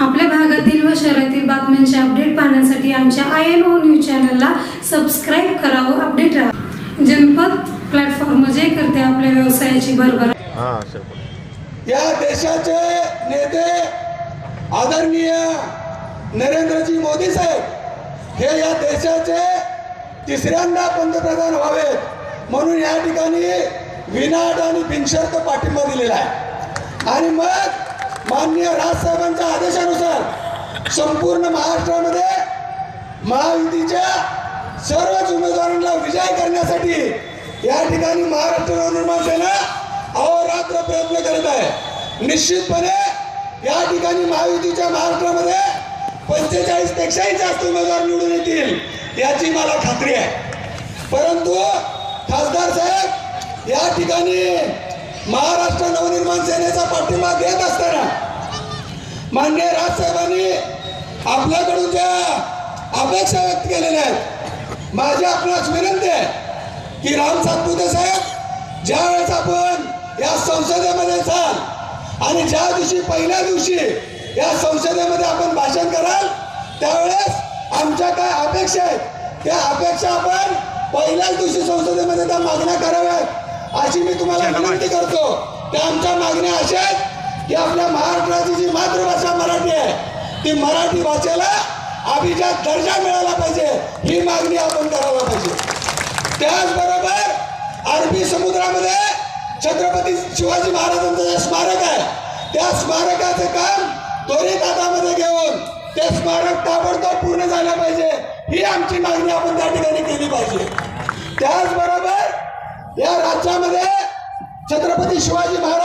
आपल्या भागातील व शहरातील बातम्यांचे अपडेट पाहण्यासाठी आमच्या आय एन ओ न्यूज चॅनलला सबस्क्राईब करा व अपडेट राहा. जनपद प्लॅटफॉर्म जे करते आपल्या व्यवसायाची भरभरा हां. या देशाचे नेते आदरणीय नरेंद्रजी मोदी साहेब हे या देशाचे तिसऱ्यांदा पंतप्रधान व्हावेत म्हणून या ठिकाणी विनाट आणि बिनशर्त पाठिंबा दिलेला आहे. आणि मग माननीय राजसाहेबांच्या आदेशानुसार संपूर्ण महाराष्ट्रामध्ये महायुतीच्या सर्वच उमेदवारांना विजय करण्यासाठी या ठिकाणी महाराष्ट्र नवनिर्माण सेना अहोरात्र प्रयत्न करत आहे. निश्चितपणे या ठिकाणी महायुतीच्या महाराष्ट्रामध्ये पंचेचाळीस पेक्षाही जास्त उमेदवार निवडून येतील याची मला खात्री आहे. परंतु खासदार साहेब या ठिकाणी महाराष्ट्र नवनिर्माण सेनेचा पाठिंबा देत असताना माननीय राजसाहेबांनी आपल्याकडून ज्या अपेक्षा व्यक्त केलेल्या आहेत माझी आपणास विनंती आहे की राम सातपुते साहेब ज्या वेळेस आपण या संसदेमध्ये जाल आणि ज्या दिवशी पहिल्या दिवशी या संसदेमध्ये आपण भाषण कराल त्यावेळेस आमच्या काय अपेक्षा आहेत त्या अपेक्षा आपण पहिल्याच दिवशी संसदेमध्ये त्या मागण्या कराव्यात अशी मी तुम्हाला विनंती करतो. त्या आमच्या मागण्या अशा आहेत की आपल्या महाराष्ट्राची जी मातृभाषा मराठी आहे ती मराठी भाषेला अभिजात दर्जा मिळाला पाहिजे ही मागणी आपण करायला पाहिजे. त्याचबरोबर अरबी समुद्रामध्ये छत्रपती शिवाजी महाराजांचं जे स्मारक आहे त्या स्मारकाचं काम त्वरित हातामध्ये घेऊन ते स्मारक ताबडतोब पूर्ण झालं पाहिजे ही आमची मागणी आपण त्या ठिकाणी केली पाहिजे. त्याचबरोबर या राज्यामध्ये छत्रपती शिवाजी महाराज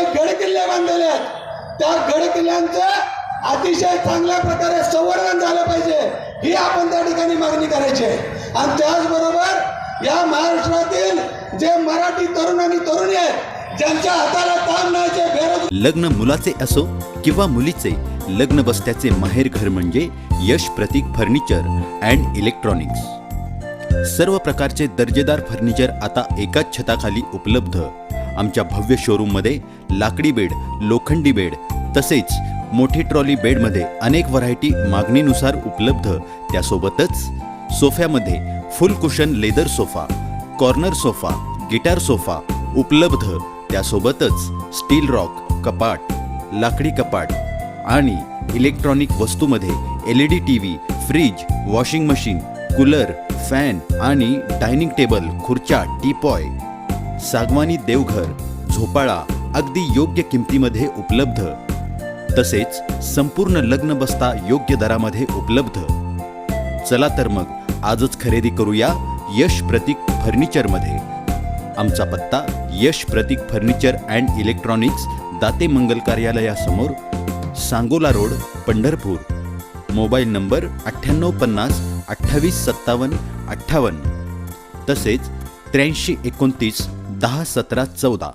जे गड किल्ले बांधलेले आहेत. त्या गडकिल्ल्यांचं अतिशय चांगल्या प्रकारे संवर्धन झालं पाहिजे. ही आपण त्या ठिकाणी मागणी करायची आहे. आणि त्याचबरोबर या महाराष्ट्रातील जे मराठी तरुण आणि तरुणी आहेत ज्यांच्या हाताला काम नाही लग्न मुलाचे असो किंवा मुलीचे लग्न बसत्याचे माहेर घर म्हणजे Yash Pratik furniture and electronics. सर्व प्रकारचे दर्जेदार फर्निचर आता एकाच छताखाली उपलब्ध. आमच्या भव्य शोरूममध्ये लाकडी बेड लोखंडी बेड तसेच मोठी ट्रॉली बेडमध्ये अनेक व्हरायटी मागणीनुसार उपलब्ध. त्यासोबतच सोफ्यामध्ये full cushion leather sofa corner sofa guitar sofa उपलब्ध. त्यासोबतच स्टील रॉक कपाट लाकडी कपाट आणि electronic वस्तूमध्ये L E D T V fridge washing machine cooler fan आणि डायनिंग टेबल खुर्च्या टीपॉय सागवानी देवघर झोपाळा अगदी योग्य किमतीमध्ये उपलब्ध. तसेच संपूर्ण लग्न बसता योग्य दरामध्ये उपलब्ध. चला तर मग आजच खरेदी करूया यश प्रतीक फर्निचरमध्ये आमचा पत्ता Yash Pratik furniture and electronics Date मंगल कार्यालयासमोर Sangola road Pandharpur. Mobile number अठ्ठ्याण्णव पन्नास अठ्ठावीस सत्तावन्न अठ्ठावन्न. तसेच त्र्याऐंशी एकोणतीस दहा सतरा चौदा.